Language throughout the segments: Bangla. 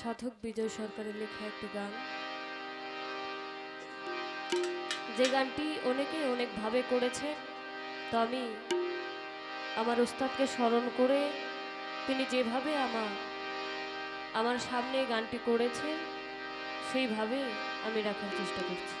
সাধক বিজয় সরকারের লেখা একটি গান। যে গানটি অনেকে অনেকভাবে করেছে তো আমি আমার উস্তাদকে স্মরণ করে তিনি যেভাবে আমার আমার সামনে গানটি করেছে সেইভাবে আমি রাখার চেষ্টা করছি।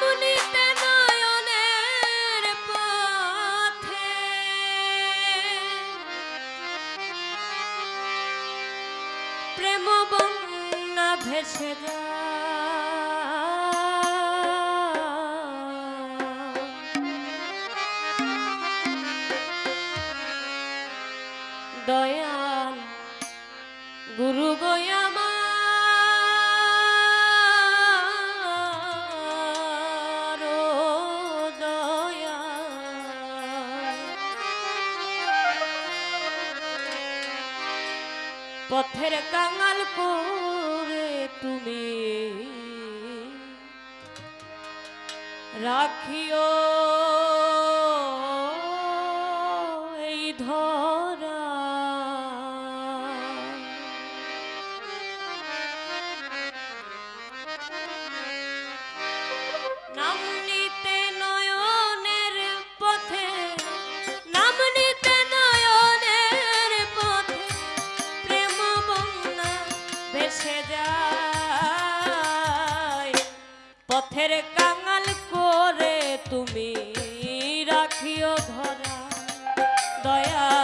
মনে পথের কাঙাল করে তুমি রাখিও দয়াল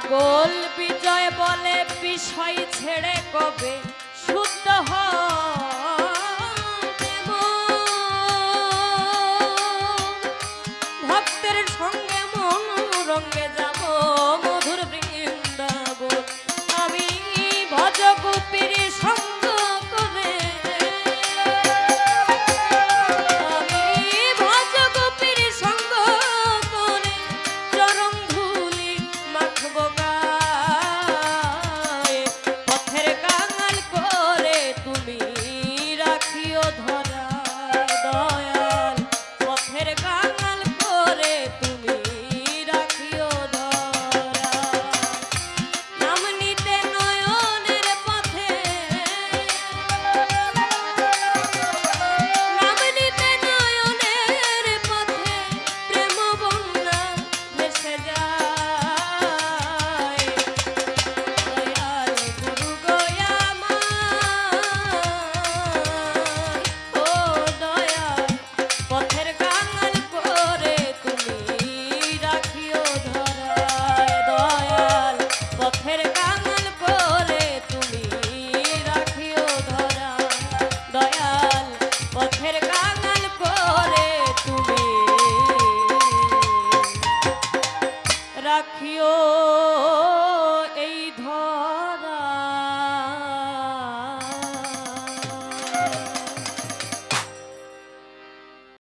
পাগল বিজয় বলে বিষয় ছেড়ে কবে? শুদ্ধ হবে